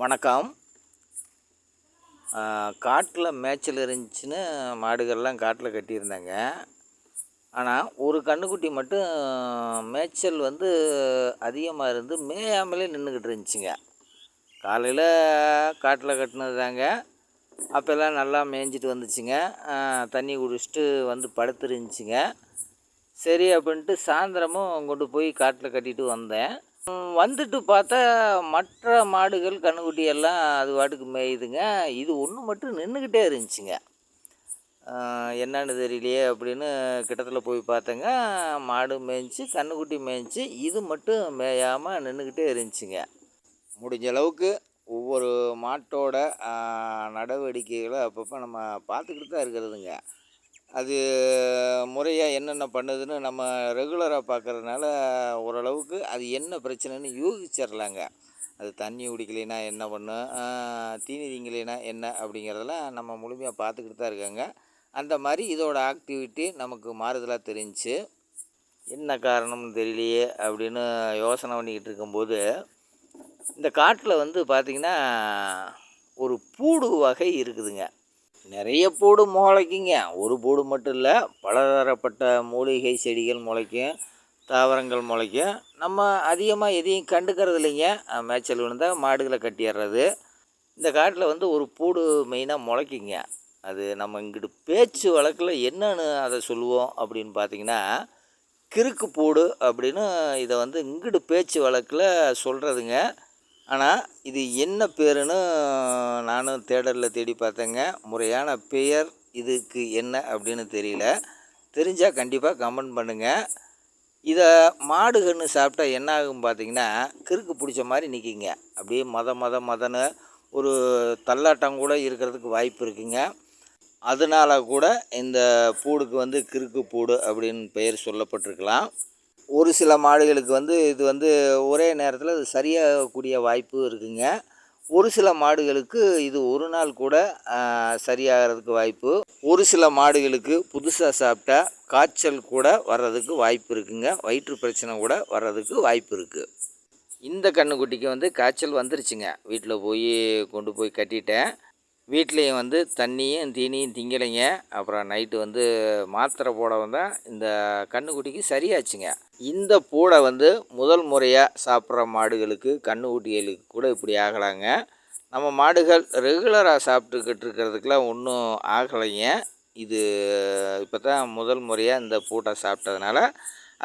வணக்கம். காட்டில் மேய்ச்சல் இருந்துச்சுன்னு மாடுகள்லாம் காட்டில் கட்டியிருந்தாங்க. ஆனால் ஒரு கன்றுக்குட்டி மட்டும் மேய்ச்சல் வந்து அதிகமாக இருந்து மேயாமலே நின்றுக்கிட்டு இருந்துச்சுங்க. காலையில் காட்டில் கட்டினது தாங்க அப்போல்லாம் நல்லா மேய்ஞ்சிட்டு வந்துச்சுங்க. தண்ணி குடிச்சிட்டு வந்து படுத்துருந்துச்சிங்க. சரி அப்படின்ட்டு சாயந்தரமும் கொண்டு போய் காட்டில் கட்டிட்டு வந்தேன். வந்துட்டு பார்த்தா மற்ற மாடுகள் கண்ணுக்குட்டியெல்லாம் அது வாட்டுக்கு மேயுதுங்க. இது ஒன்று மட்டும் நின்றுக்கிட்டே இருந்துச்சுங்க. என்னன்னு தெரியலையே அப்படின்னு கிட்டத்தில் போய் பார்த்தேங்க. மாடு மேய்ஞ்சி கன்றுக்குட்டி மேய்ஞ்சி இது மட்டும் மேயாமல் நின்றுக்கிட்டே இருந்துச்சுங்க. முடிஞ்ச அளவுக்கு ஒவ்வொரு மாட்டோட நடவடிக்கைகளை அப்பப்போ நம்ம பார்த்துக்கிட்டு தான் இருக்கிறதுங்க. அது முறையாக என்னென்ன பண்ணுதுன்னு நம்ம ரெகுலராக பார்க்கறதுனால ஓரளவுக்கு அது என்ன பிரச்சனைன்னு யூகிச்சிடலாங்க அது தண்ணி குடிக்கலைன்னா என்ன பண்ணும் தீனி திங்கலைன்னா என்ன? அப்படிங்கிறதெல்லாம் நம்ம முழுமையாக பார்த்துக்கிட்டு தான் இருக்காங்க. அந்த மாதிரி இதோட ஆக்டிவிட்டி நமக்கு மாறுதலாக தெரிஞ்சு என்ன காரணம்னு தெரியலையே அப்படின்னு யோசனை பண்ணிக்கிட்டு இருக்கும்போது இந்த காட்டில் வந்து பார்த்திங்கன்னா ஒரு பூடு வகை இருக்குதுங்க. நிறைய பூடு முளைக்குங்க. ஒரு பூடு மட்டும் இல்லை பலதரப்பட்ட மூலிகை செடிகள் முளைக்கும் தாவரங்கள் முளைக்கும். நம்ம அதிகமாக எதையும் கண்டுக்கிறது இல்லைங்க. மேய்ச்சல் விழுந்தால் மாடுகளை கட்டிடுறது இந்த காட்டில் வந்து ஒரு பூடு மெயினாக முளைக்குங்க. அது நம்ம இங்கிட்டு பேச்சு வழக்கில் என்னன்னு அதை சொல்லுவோம் அப்படின்னு பார்த்தீங்கன்னா கிறுக்கு பூடு அப்படின்னு இதை வந்து இங்கிட்டு பேச்சு வழக்கில் சொல்கிறதுங்க ஆனால் இது என்ன பேருன்னு நானும் தேடலில் தேடி பார்த்தேங்க. முறையான பெயர் இதுக்கு என்ன அப்படின்னு தெரியல. தெரிஞ்சால் கண்டிப்பாக கமெண்ட் பண்ணுங்கள் இதை மாடு கன்று சாப்பிட்டா என்ன ஆகும் பார்த்தீங்கன்னா கிறுக்கு பிடிச்ச மாதிரி நிற்கிங்க அப்படியே மத மத மதன்னு ஒரு தள்ளாட்டம் கூட இருக்கிறதுக்கு வாய்ப்பு இருக்குங்க. அதனால் கூட இந்த பூடுக்கு வந்து கிறுக்கு பூடு அப்படின்னு பெயர் சொல்லப்பட்டிருக்கலாம். ஒரு சில மாடுகளுக்கு வந்து இது வந்து ஒரே நேரத்தில் அது சரியாகக்கூடிய வாய்ப்பு இருக்குங்க. ஒரு சில மாடுகளுக்கு இது ஒரு நாள் கூட சரியாகிறதுக்கு வாய்ப்பு. ஒரு சில மாடுகளுக்கு புதுசாக சாப்பிட்டா காய்ச்சல் கூட வர்றதுக்கு வாய்ப்பு இருக்குங்க. வயிற்று பிரச்சனை கூட வர்றதுக்கு வாய்ப்பு இருக்குது இந்த கண்ணுக்குட்டிக்கு வந்து காய்ச்சல் வந்துருச்சுங்க. வீட்டில் போய் கொண்டு போய் கட்டிட்டேன். வீட்லேயும் வந்து தண்ணியும் தீனியும் திங்கலைங்க. அப்புறம் நைட்டு வந்து மாத்திரை போட வந்தால் இந்த கண்ணுக்குட்டிக்கு சரியாச்சுங்க. இந்த பூடை வந்து முதல் முறையாக சாப்பிட்ற மாடுகளுக்கு கண்ணுக்குட்டிகளுக்கு கூட இப்படி ஆகலாங்க. நம்ம மாடுகள் ரெகுலராக சாப்பிட்டுக்கிட்டு இருக்கிறதுக்கெலாம் ஒன்றும் ஆகலைங்க. இது இப்போ தான் முதல் முறையாக இந்த பூட்டை சாப்பிட்டதுனால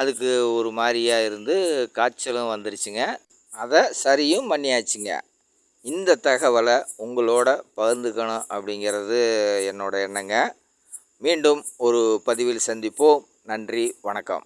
அதுக்கு ஒரு மாதிரியாக இருந்து காய்ச்சலும் வந்துருச்சுங்க. அதை சரியும் பண்ணியாச்சுங்க. இந்த தகவலை உங்களோட பகிர்ந்துக்கணும் அப்படிங்கிறது என்னோட எண்ணங்க. மீண்டும் ஒரு பதிவில் சந்திப்போம். நன்றி. வணக்கம்.